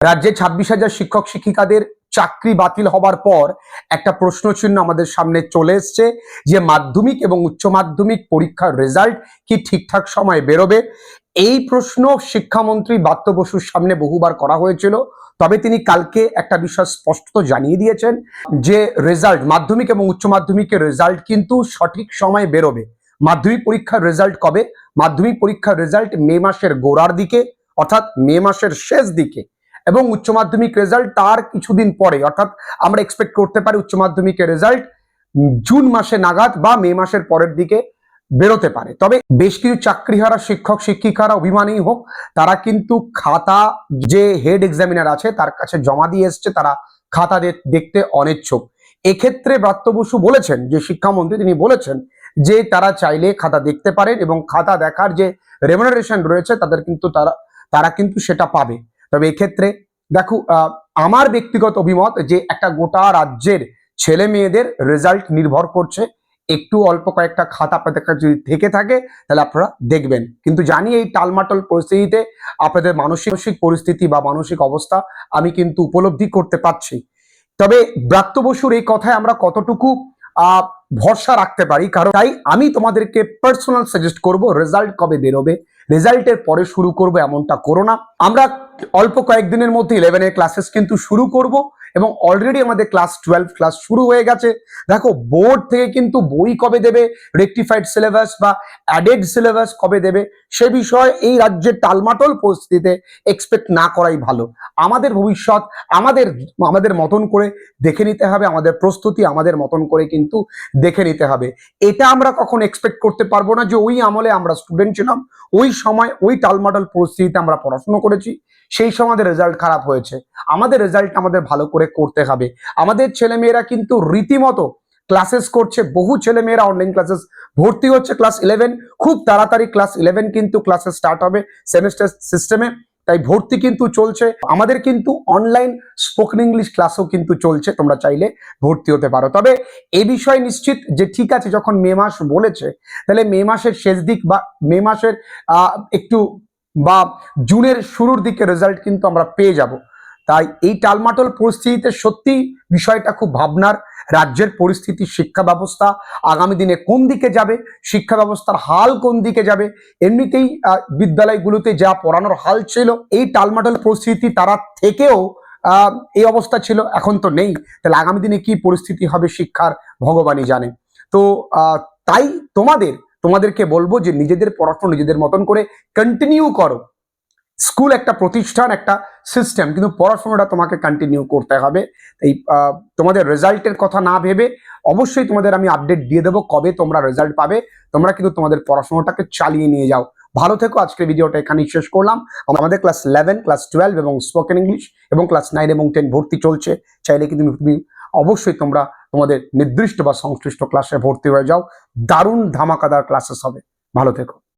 রাজ্যে ছাব্বিশ হাজার শিক্ষক শিক্ষিকাদের চাকরি বাতিল হবার পর একটা প্রশ্নচিহ্ন আমাদের সামনে চলে এসছে যে মাধ্যমিক এবং উচ্চ মাধ্যমিক পরীক্ষার রেজাল্ট কি ঠিকঠাক সময়ে বেরোবে? এই প্রশ্ন শিক্ষামন্ত্রী বাত্য বসুর সামনে বহুবার করা হয়েছিল। তবে তিনি কালকে একটা বিষয় স্পষ্ট জানিয়ে দিয়েছেন যে রেজাল্ট মাধ্যমিক এবং উচ্চ মাধ্যমিকের রেজাল্ট কিন্তু সঠিক সময়ে বেরোবে। মাধ্যমিক পরীক্ষার রেজাল্ট কবে? মাধ্যমিক পরীক্ষার রেজাল্ট মে মাসের গোড়ার দিকে, অর্থাৎ মে মাসের শেষ দিকে। এবং উচ্চ মাধ্যমিক রেজাল্ট তার কিছুদিন পরে, অর্থাৎ আমরা এক্সপেক্ট করতে পারি উচ্চ মাধ্যমিকের রেজাল্ট জুন মাসে নাগাদ বা মে মাসের পরের দিকে বেরোতে পারে। তবে বেশ কিছু চাকরিহারা শিক্ষক, শিক্ষিকারা অভিমানী হোক, তারা কিন্তু খাতা যে হেড এক্সামিনার আছে, তার কাছে জমা দিয়ে এসছে, তারা খাতা দেখতে অনিচ্ছুক। এক্ষেত্রে ব্রাত্য বসু বলেছেন, যে শিক্ষামন্ত্রী তিনি বলেছেন যে তারা চাইলে খাতা দেখতে পারেন এবং খাতা দেখার যে রেমুনারেশন রয়েছে, তাদের কিন্তু তারা তারা কিন্তু সেটা পাবে। তবে এক্ষেত্রে দেখো আমার ব্যক্তিগত অভিমত যে একটা গোটা রাজ্যের ছেলে মেয়েদের রেজাল্ট নির্ভর করছে। একটু অল্প কয়েকটা খাতা আপনাদের কাছে যদি থেকে থাকে, তাহলে আপনারা দেখবেন। কিন্তু জানি এই টালমাটল পরিস্থিতিতে আপনাদের মানসিক পরিস্থিতি বা মানসিক অবস্থা আমি কিন্তু উপলব্ধি করতে পারছি। তবে ব্রাত্য বসুর এই কথায় আমরা কতটুকু ভরসা রাখতে পারি? কারণ তাই আমি তোমাদেরকে পার্সোনাল সাজেস্ট করব রেজাল্ট কবে বেরোবে? রেজাল্টের পরে শুরু করব, এমনটা করো না। আমরা অল্প কয়েকদিনের মধ্যে ইলেভেনের ক্লাসেস কিন্তু শুরু করব। এবং অলরেডি আমাদের ক্লাস টুয়েলভ ক্লাস শুরু হয়ে গেছে। দেখো বোর্ড থেকে কিন্তু বই কবে দেবে? রেকটিফাইড সিলেবাস বা অ্যাডেড সিলেবাস কবে দেবে? সে বিষয়ে এই রাজ্যের টালমাটল পরিস্থিতিতে এক্সপেক্ট না করাই ভালো। আমাদের ভবিষ্যৎ, আমাদের আমাদের মতন করে দেখে নিতে হবে, আমাদের প্রস্তুতি আমাদের মতন করে কিন্তু দেখে নিতে হবে। এটা আমরা কখন এক্সপেক্ট করতে পারব না যে ওই আমলে আমরা স্টুডেন্ট ছিলাম, ওই সময় ওই টালমাটাল পরিস্থিতিতে আমরা পড়াশুনো করেছি, সেই সময় আমাদের রেজাল্ট খারাপ হয়েছে। আমাদের রেজাল্ট আমাদের ভালো করে করতে হবে। আমাদের ছেলেমেয়েরা কিন্তু রীতিমতো ক্লাসেস করছে, বহু ছেলেমেয়েরা অনলাইন ক্লাসেস ভর্তি হচ্ছে ক্লাস ইলেভেন খুব তাড়াতাড়ি ক্লাস ইলেভেন কিন্তু ক্লাসেস স্টার্ট হবে সেমিস্টার সিস্টেমে তাই ভর্তি কিন্তু চলছে। আমাদের কিন্তু অনলাইন স্পোকেন ইংলিশ ক্লাসও কিন্তু চলছে, তোমরা চাইলে ভর্তি হতে পারো। তবে এই বিষয়ে নিশ্চিত যে ঠিক আছে, যখন মে মাস বলেছে, তাহলে মে মাসের শেষ দিক বা মে মাসের একটু বা জুনের শুরুর দিকে রেজাল্ট কিন্তু আমরা পেয়ে যাব। তাই এই টালমাটল পরিস্থিতিতে সত্যি বিষয়টা খুব ভাবনার। রাজ্যের পরিস্থিতি, শিক্ষা ব্যবস্থা আগামী দিনে কোন দিকে যাবে, শিক্ষা ব্যবস্থার হাল কোন দিকে যাবে, এমনিতেই বিদ্যালয়গুলোতে যা পড়ানোর হাল ছিল, এই টালমাটল পরিস্থিতি তারা থেকেও এই অবস্থা ছিল, এখন তো নেই। তাহলে আগামী দিনে কি পরিস্থিতি হবে, শিক্ষার ভগবানই জানে। তো তাই তোমাদের, তোমাদেরকে বলব যে নিজেদের পড়াশোনা নিজেদের মতন করে কন্টিনিউ করো। স্কুল একটা প্রতিষ্ঠান, একটা সিস্টেম কিন্তু পড়াশোনাটা তোমাকে কন্টিনিউ করতে হবে। এই তোমাদের রেজাল্টের কথা না ভেবে অবশ্যই তোমাদের আমি আপডেট দিয়ে দেবো কবে তোমরা রেজাল্ট পাবে। তোমরা কিন্তু তোমাদের পড়াশোনাটাকে চালিয়ে নিয়ে যাও। ভালো থেকো, আজকের ভিডিওটা এখানেই শেষ করলাম। আমাদের ক্লাস ইলেভেন ক্লাস টুয়েলভ এবং স্পোকেন ইংলিশ এবং ক্লাস নাইন এবং টেন ভর্তি চলছে। চাইলে কিন্তু তুমি অবশ্যই তোমরা তোমাদের নির্দিষ্ট বা সংশ্লিষ্ট ক্লাসে ভর্তি হয়ে যাও। দারুণ ধামাকাদার ক্লাসেস হবে। ভালো থেকো।